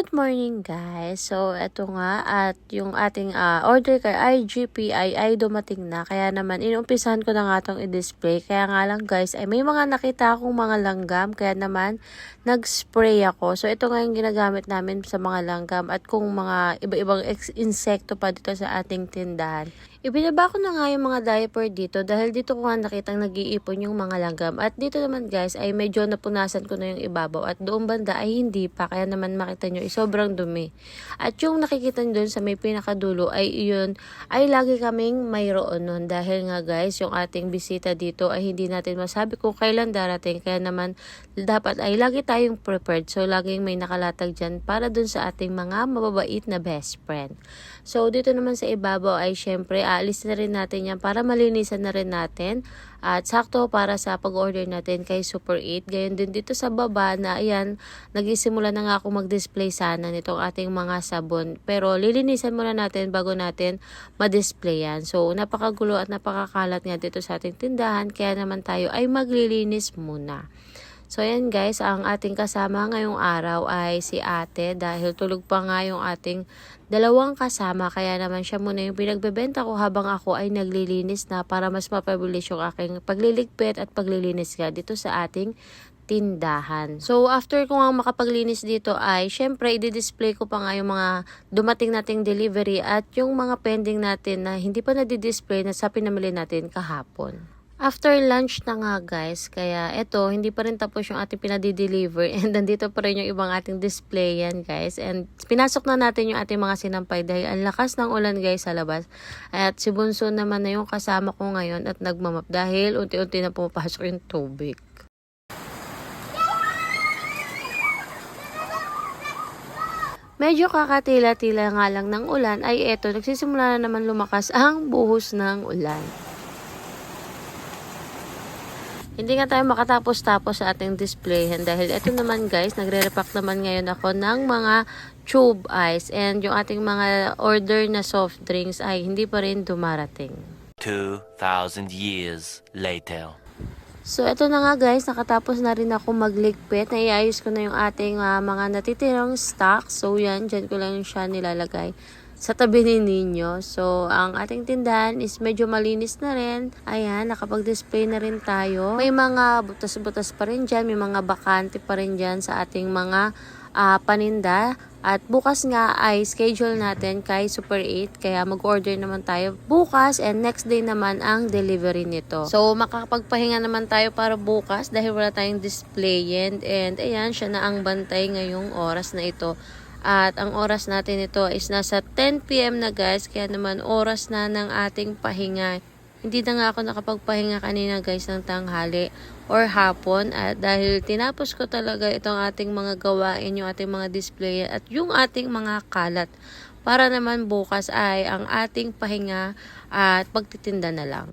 Good morning guys. So eto nga at yung ating ah, order kay IGP ay, dumating na. Kaya naman inumpisahan ko na nga itong i-display. Kaya nga lang guys ay may mga nakita akong mga langgam. Kaya naman nag-spray ako. So ito nga yung ginagamit namin sa mga langgam at kung mga iba-ibang insekto pa dito sa ating tindahan. Ibinaba ko na nga yung mga diaper dito dahil dito ko nga nakitang nag-iipon yung mga langgam. At dito naman guys ay medyo napunasan ko na yung ibabaw at doon banda ay hindi pa. Kaya naman makita nyo sobrang dumi. At yung nakikita nyo doon sa may pinakadulo ay yun ay lagi kaming mayroon nun. Dahil nga guys yung ating bisita dito ay hindi natin masabi kung kailan darating. Kaya naman dapat ay lagi tayong prepared. So laging may nakalatag dyan para dun sa ating mga mababait na best friend. So dito naman sa ibabaw ay syempre aalis na rin natin yan para malinisan na rin natin. At sakto para sa pag-order natin kay Super 8. Gayon din dito sa baba na ayan, nagisimula na nga ako mag-display sana nitong ating mga sabon. Pero lilinisan muna natin bago natin ma-display yan. So napakagulo at napakakalat nga dito sa ating tindahan. Kaya naman tayo ay maglilinis muna. So ayan guys, ang ating kasama ngayong araw ay si ate dahil tulog pa nga yung ating dalawang kasama kaya naman siya muna yung pinagbebenta ko habang ako ay naglilinis na para mas mapabilis yung aking pagliligpit at paglilinis nga dito sa ating tindahan. So, after ko nga makapaglinis dito ay, syempre, i-display ko pa nga yung mga dumating nating delivery at yung mga pending natin na hindi pa na-display na sa pinamili natin kahapon. After lunch na nga guys, kaya eto, hindi pa rin tapos yung ating pinadi-deliver and nandito pa rin yung ibang ating display yan guys. And pinasok na natin yung ating mga sinampay dahil ang lakas ng ulan guys sa labas. At si Bunso naman na yung kasama ko ngayon at nagmamap dahil unti-unti na pumapasok yung tubig. Medyo kakatila-tila nga lang ng ulan ay eto, nagsisimula na naman lumakas ang buhos ng ulan. Hindi nga tayo makatapos-tapos sa ating display dahil ito naman guys, nagre-repack naman ngayon ako ng mga tube ice and yung ating mga order na soft drinks ay hindi pa rin dumarating. 2,000 years later. So, ito na nga guys, nakatapos na rin ako magligpit. Naiayos ko na yung ating ah, mga natitirang stock. So, yan, dyan ko lang siya nilalagay sa tabi ni Ninyo. So, ang ating tindahan is medyo malinis na rin. Ayan, nakapag-display na rin tayo. May mga butas-butas pa rin dyan, may mga bakante pa rin dyan sa ating mga ah, paninda. At bukas nga ay schedule natin kay Super 8 kaya mag-order naman tayo bukas and next day naman ang delivery nito. So makakapagpahinga naman tayo para bukas dahil wala tayong display and, and ayan siya na ang bantay ngayong oras na ito. At ang oras natin ito is nasa 10pm na guys kaya naman oras na ng ating pahinga. Hindi na nga ako nakapagpahinga kanina guys ng tanghali or hapon at dahil tinapos ko talaga itong ating mga gawain, yung ating mga display at yung ating mga kalat para naman bukas ay ang ating pahinga at pagtitinda na lang.